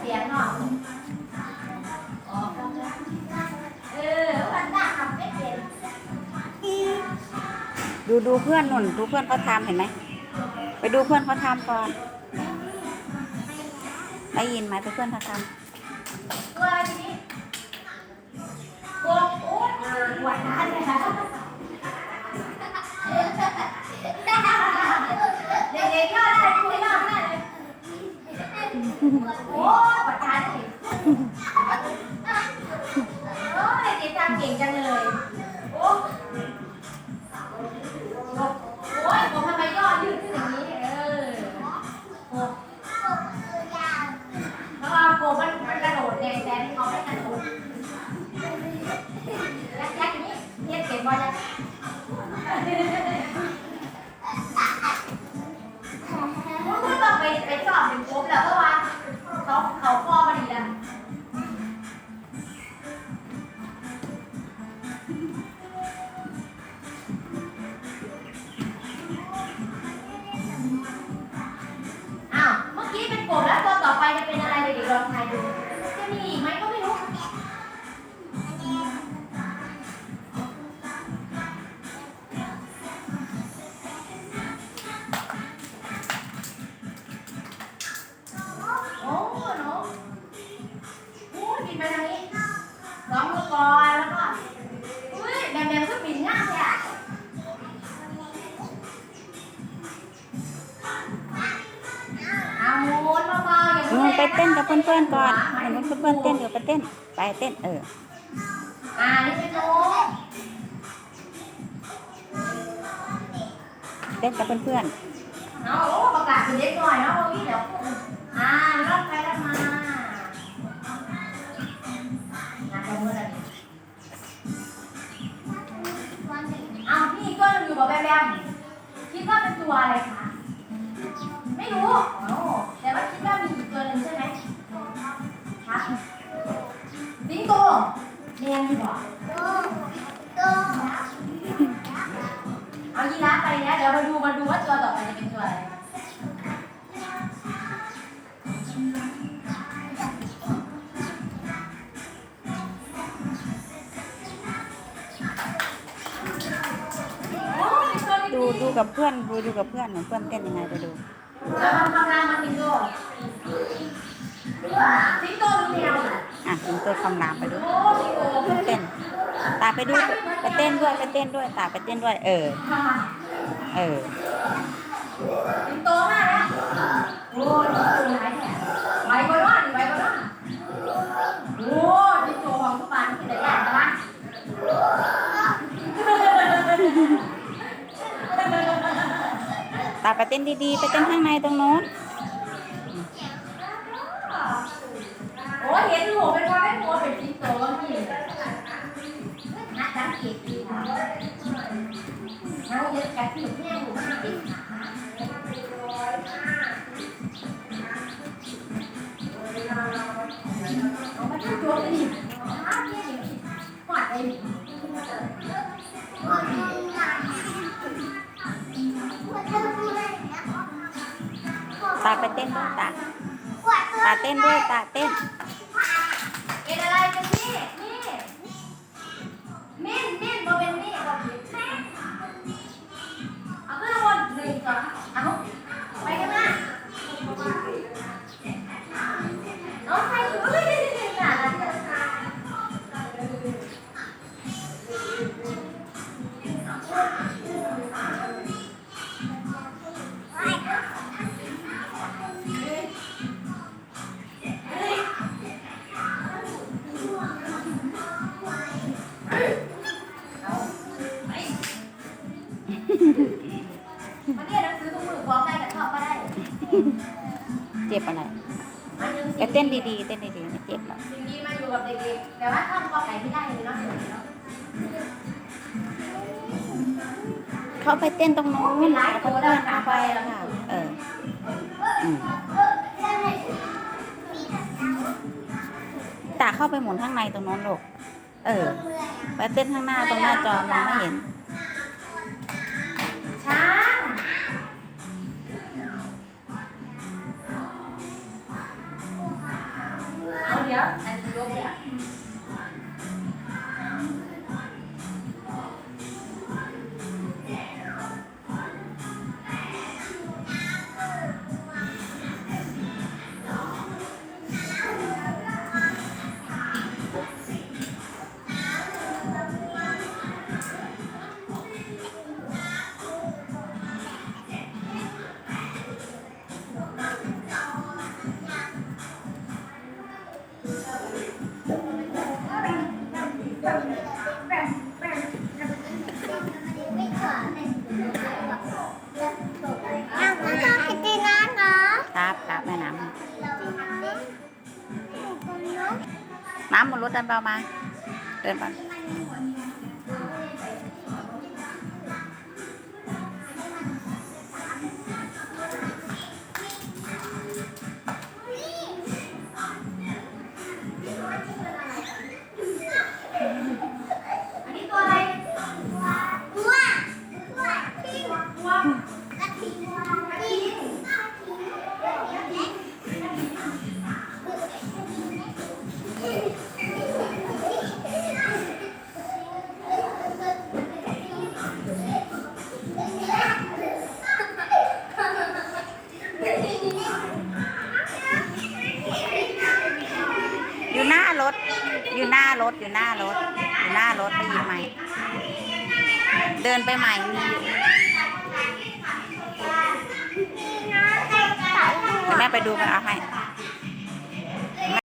เสียงเนาะอ๋อเออวันหน้าทำไม่เป็นดูดูเพื่อนหนุ่นดูเพื่อนเขาทำเห็นไหมไปดูเพื่อนเขาทำก่อนได้ยินไหมไปเพื่อนเขาทำตัวอะไรนี้กบโอ๊ยหวานนั้นเลยค่ะเด็กๆย่อได้คุยย่อได้เลย โอ้ประธานเก่ง นุ่งนไปเต้นกับเพื่อนๆก่อนเห็นเพื่อนๆเต้นเดี๋ยวไปเต้น ไปเต้นเอออ่าเป็นหนูเต้นกับเพื่อนๆเอาโอ้ประกาศเป็นเด็กหน่อยเนาะพี่เดี๋ยวอ่ารับไปรับมา แมงดีกว่าเอายีราฟไปนะเดี๋ยวมาดูมาดูว่าตัวต่อไปจะเป็นตัวอะไรโอ้ยตัวๆดูดูกับเพื่อนดูดูกับเพื่อนเหมือนเพื่อนเต้นยังไงไปดูแล้วมันทำงานมาสิงโตสิงโตดูแมว อะอะสิงโตคำรามไปดูโอ้สิงโตเต้นตาไปดูไปเต้นด้วยไปเต้นด้วยตาไปเต้นด้วย เออ เออสิงโตมากนะโอ้ยสิงโตหลายแถบไว้บนว่าดิไว้บนว่าโอ้ยสิงโตของทุกบ้านที่ไหนแย่กันละตาไปเต้นดีๆ ไปเต้นข้างในตรงโน้น โอ้ยเห็นหัวเป็นว่าไม่หัวเป็นสิงโตนี่นักสังเกตดีค่ะน้องเล็กกะทิแห้งหมูห้าเด็กขาเอามาทุก ตาไปเต้นด้วยตาตาเต้นด้วยตาเต้น ดีๆ เต้นดีๆไม่เจ็บหรอก สิ่งดีมาอยู่กับเด็กๆแต่ว่าท่องกอไก่ที่ได้เลยเนาะเขาไปเต้นตรงโน้นแล้วก็เพื่อนเอาไปแล้วค่ะ เอออืมตาเข้าไปหมุนข้างในตรงโน้นลูก เออ ไปเต้นข้างหน้าตรงหน้าจอมองไม่เห็น ช้า งเครับครับแม่น้ำน้ำบนรถเดินเบามา เดินไป อยู่หน้ารถ อยู่หน้ารถ อยู่หน้ารถ อยู่หน้ารถไปหยิบใหม่ เดินไปใหม่มีอยู่แม่ไปดูกันเอาให้